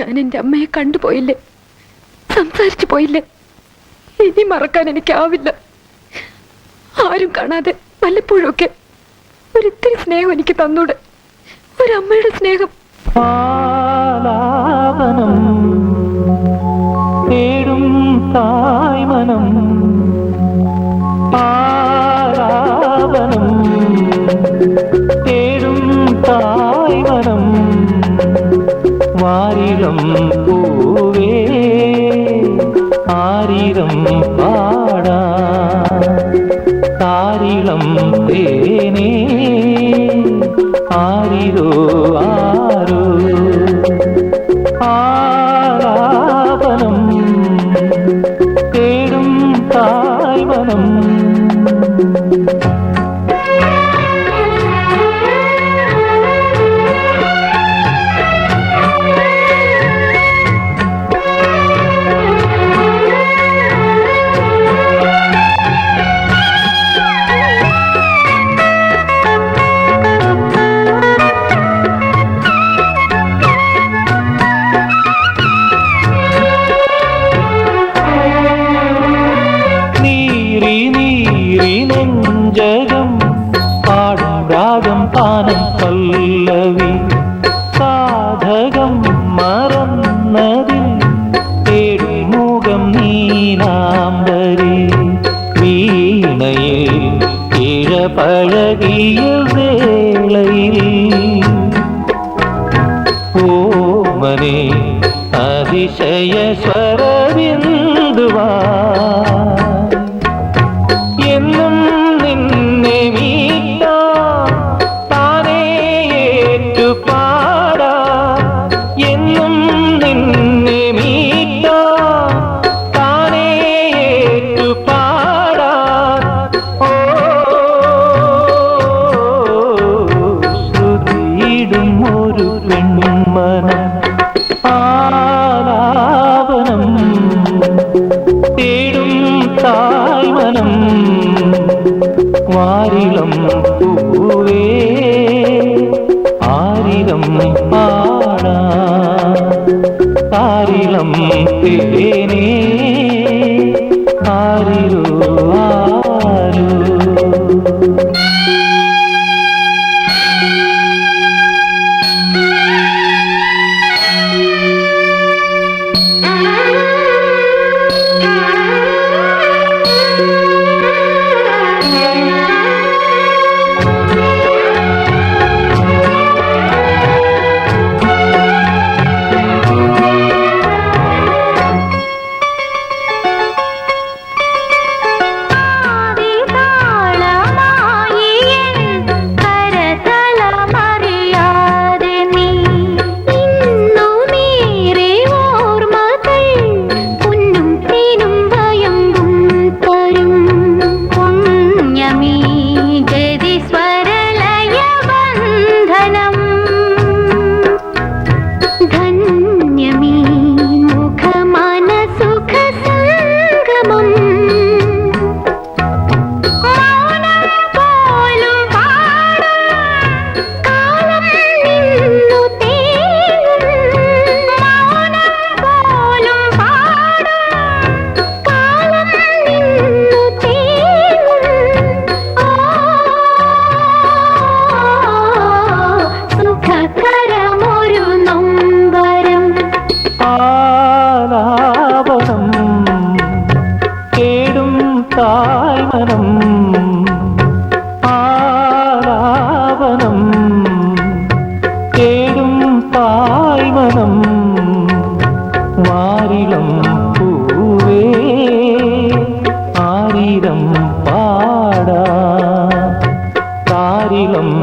ഞാൻ എന്റെ അമ്മയെ കണ്ടുപോയില്ലേ സംസാരിച്ചു പോയില്ലേ? ഇനി മറക്കാൻ എനിക്കാവില്ല. ആരും കാണാതെ വല്ലപ്പോഴൊക്കെ ഒരിത്തിരി സ്നേഹം എനിക്ക് തന്നൂടെ? ഒരമ്മയുടെ സ്നേഹം. തേടും തായ്മനം. തേടും തായ്മനം ஆயிரம் பூவே ஆரிரம் பாடா தாரிளம் தேனே ஆரிரோ ஆ நீரி நீரி நெஞ்சகம் பாடும் ராகம் தானம் பல்லவி. சாதகம் மறந்ததில் தேடும் மூகம் நீ நாம்பரி வீணையில் இழ பழகிய வேளையில் ஓமனே அதிசய ஸ்வரவிந்துவா. ഒരു പെൺമനം ആലാപനം തേടും തായ്മനം വാരിളം പൂവേ ആരിരം പാടാ താരിളം തേനേ ആരിരോ பாராவனம் பாராவனம் தேடும் பாய்மனம் வாரிடம் பூவே ஆரிடம் பாடா. தாரிடம்